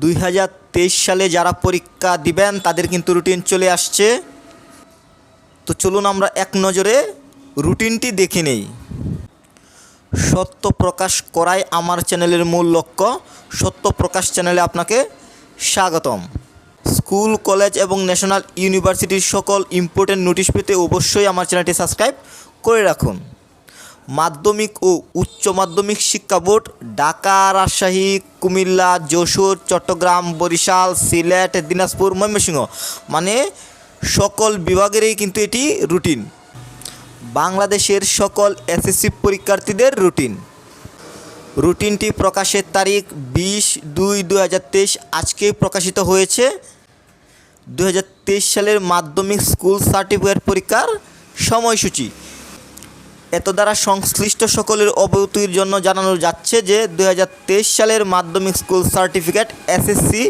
দুই হাজার তেইশ সালে যারা পরীক্ষা দিবেন, তাদের কিন্তু রুটিন চলে আসছে। তো চলুন আমরা এক নজরে রুটিনটি দেখে নেই। সত্য প্রকাশ করাই আমার চ্যানেলের মূল লক্ষ্য। সত্য প্রকাশ চ্যানেলে আপনাকে স্বাগতম। স্কুল, কলেজ এবং ন্যাশনাল ইউনিভার্সিটির সকল ইম্পর্টেন্ট নোটিশ পেতে অবশ্যই আমার চ্যানেলটি সাবস্ক্রাইব করে রাখুন। মাধ্যমিক ও উচ্চ মাধ্যমিক শিক্ষা বোর্ড, ঢাকা, রাজশাহী, কুমিল্লা, যশোর, চট্টগ্রাম, বরিশাল, সিলেট, দিনাজপুর, ময়মনসিংহ। মানে সকল বিভাগেরই কিন্তু এটি রুটিন। বাংলাদেশের সকল এসএসসি পরীক্ষার্থীদের রুটিন। রুটিনটি প্রকাশের তারিখ বিশ দুই দু আজকেই প্রকাশিত হয়েছে দু হাজার তেইশ সালের মাধ্যমিক স্কুল সার্টিফিকেট পরীক্ষার সময়সূচি। এত দ্বারা সংশ্লিষ্ট সকলের অবগতির জন্য জানানো যাচ্ছে যে দু হাজার তেইশ সালের মাধ্যমিক স্কুল সার্টিফিকেট এসএসসি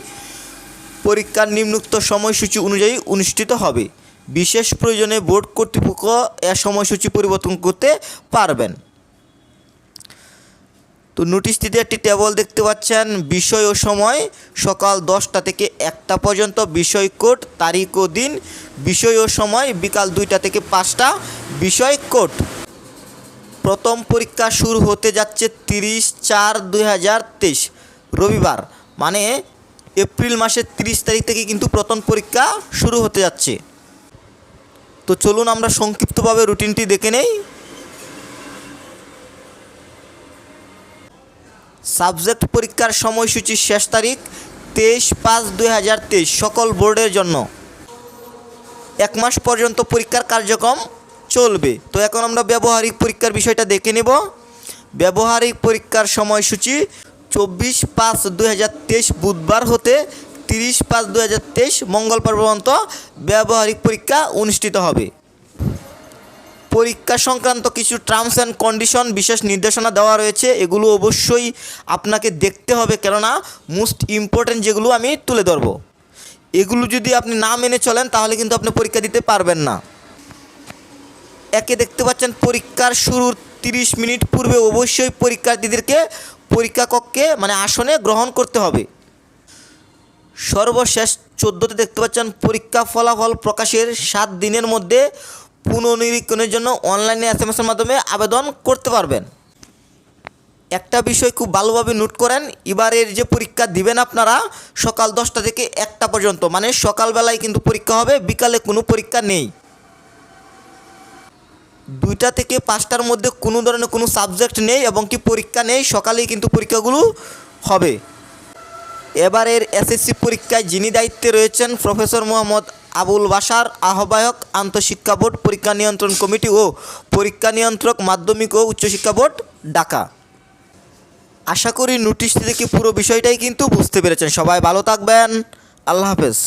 পরীক্ষার নিম্নোক্ত সময়সূচি অনুযায়ী অনুষ্ঠিত হবে। বিশেষ প্রয়োজনে বোর্ড কর্তৃপক্ষ এ সময়সূচি পরিবর্তন করতে পারবেন। তো নোটিশটিতে একটি টেবল দেখতে পাচ্ছেন, বিষয় ও সময় সকাল দশটা থেকে একটা পর্যন্ত, বিষয় কোড, তারিখ ও দিন, বিষয় ও সময় বিকাল দুইটা থেকে পাঁচটা, বিষয় কোড। প্রথম পরীক্ষা শুরু হতে যাচ্ছে তিরিশ চার দুই রবিবার। মানে এপ্রিল মাসের তিরিশ তারিখ থেকে কিন্তু প্রথম পরীক্ষা শুরু হতে যাচ্ছে। তো চলুন আমরা সংক্ষিপ্তভাবে রুটিনটি দেখে নেই। সাবজেক্ট পরীক্ষার সময়সূচি শেষ তারিখ তেইশ পাঁচ দুই সকল বোর্ডের জন্য। এক মাস পর্যন্ত পরীক্ষার কার্যক্রম চলবে। তো এখন আমরা ব্যবহারিক পরীক্ষার বিষয়টা দেখে নেব। ব্যবহারিক পরীক্ষার সময়সূচি চব্বিশ পাঁচ দু বুধবার হতে তিরিশ পাঁচ দু মঙ্গলবার পর্যন্ত ব্যবহারিক পরীক্ষা অনুষ্ঠিত হবে। পরীক্ষা সংক্রান্ত কিছু টার্মস অ্যান্ড কন্ডিশন বিশেষ নির্দেশনা দেওয়া রয়েছে। এগুলো অবশ্যই আপনাকে দেখতে হবে, কেননা মোস্ট ইম্পর্ট্যান্ট যেগুলো আমি তুলে ধরবো। এগুলো যদি আপনি না মেনে চলেন, তাহলে কিন্তু আপনি পরীক্ষা দিতে পারবেন না। একে দেখতে পাচ্ছেন পরীক্ষার শুরুর তিরিশ মিনিট পূর্বে অবশ্যই পরীক্ষার্থীদেরকে পরীক্ষা কক্ষে মানে আসনে গ্রহণ করতে হবে। সর্বশেষ চোদ্দোতে দেখতে পাচ্ছেন পরীক্ষা ফলাফল প্রকাশের সাত দিনের মধ্যে পুনর্নিরীক্ষণের জন্য অনলাইনে এস এম এসের মাধ্যমে আবেদন করতে পারবেন। একটা বিষয় খুব ভালোভাবে নোট করেন, এবারের যে পরীক্ষা দিবেন আপনারা সকাল দশটা থেকে একটা পর্যন্ত মানে সকালবেলায় কিন্তু পরীক্ষা হবে, বিকালে কোনো পরীক্ষা নেই। দুইটা থেকে পাঁচটার মধ্যে কোনো ধরনের কোনো সাবজেক্ট নেই এবং কি পরীক্ষা নেই, সকালেই কিন্তু পরীক্ষাগুলো হবে। এবারের এসএসসি পরীক্ষায় যিনি দায়িত্বে রয়েছেন প্রফেসর মোহাম্মদ আবুল বাসার আহ্বায়ক আন্তঃশিক্ষা বোর্ড, পরীক্ষা নিয়ন্ত্রণ কমিটি ও পরীক্ষা নিয়ন্ত্রক মাধ্যমিক ও উচ্চশিক্ষা বোর্ড, ঢাকা। আশা করি নোটিশটি থেকে পুরো বিষয়টাই কিন্তু বুঝতে পেরেছেন। সবাই ভালো থাকবেন। আল্লাহ হাফেজ।